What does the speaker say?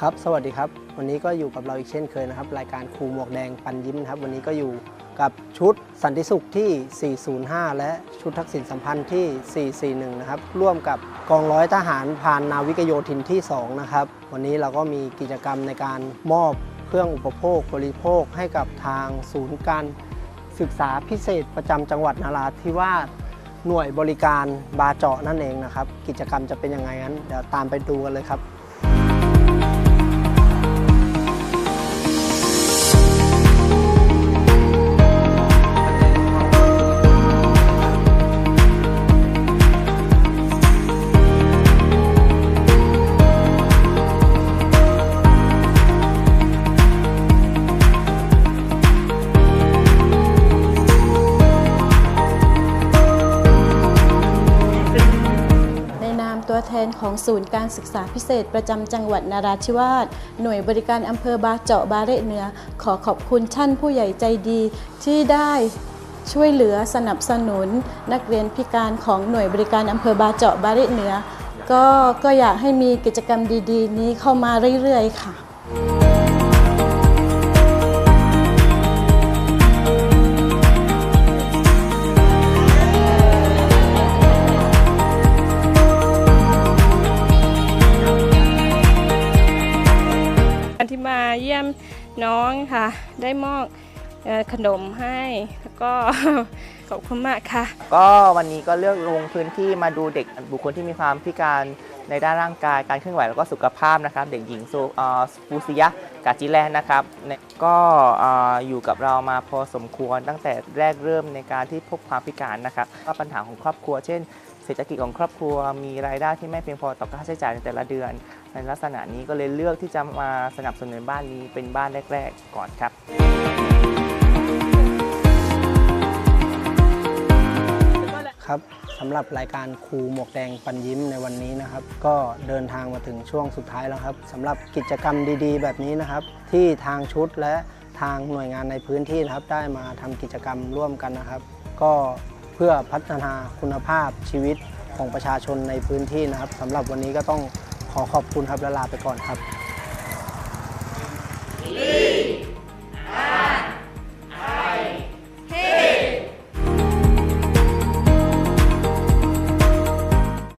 ครับ สวัสดีครับ วันนี้ก็อยู่กับเราอีกเช่นเคยนะครับ รายการครูหมวกแดงปันยิ้มนะครับ วันนี้ก็อยู่กับชุดสันติสุขที่ 405 และชุดทักษิณสัมพันธ์ที่ 441 นะครับ ร่วมกับกองร้อยทหารพรานนาวิกโยธินที่ 2 นะครับ วันนี้เราก็มีกิจกรรมในการมอบเครื่องอุปโภคบริโภคให้กับทางศูนย์การศึกษาพิเศษประจำจังหวัดนราธิวาสหน่วยบริการบาเจาะนั่นเองนะครับ กิจกรรมจะเป็นยังไงนั้นเดี๋ยวตามไปดูกันเลยครับ แทนของศูนย์การศึกษาพิเศษประจำจังหวัดนาราธิวาส หน่วยบริการอำเภอบาเจาะบาเรเหนือ ขอขอบคุณท่านผู้ใหญ่ใจดีที่ได้ช่วยเหลือสนับสนุน นักเรียนพิการของหน่วยบริการอำเภอบาเจาะบาเระเหนือ ก็ก็อยากให้มีกิจกรรมดี ๆ นี้เข้ามาเรื่อย ๆ ค่ะ เยี่ยมน้องค่ะ ได้มอบขนมให้แล้วก็ขอบคุณมากค่ะ ก็วันนี้ก็เลือกลงพื้นที่มาดูเด็กบุคคลที่มีความพิการในด้านร่างกายการเคลื่อนไหวแล้วก็สุขภาพนะครับ เด็กหญิงซูเซิยะกาจิแลนนะครับก็เอ่ออยู่กับเรามาพอสมควรตั้งแต่แรกเริ่มในการที่พบความพิการนะครับก็ปัญหาของครอบครัว เช่น เศรษฐกิจของครอบครัว มีรายได้ที่ไม่เพียงพอต่อค่าใช้จ่ายในแต่ละเดือน ในลักษณะนี้ก็เลยเลือกที่จะมาสนับสนุนบ้านนี้เป็นบ้านแรก ๆ ก่อนครับครับสำหรับรายการครูหมวกแดงปันยิ้มในวันนี้นะครับ ก็เดินทางมาถึงช่วงสุดท้ายแล้วครับสำหรับกิจกรรมดีๆ แบบนี้นะครับ ที่ทางชุดและทางหน่วยงานในพื้นที่นะครับ ได้มาทำกิจกรรมร่วมกันนะครับ ก็ เพื่อพัฒนาคุณภาพชีวิตของประชาชนในพื้นที่นะครับสำหรับวันนี้ก็ต้องขอขอบคุณครับและลาไปก่อนครับ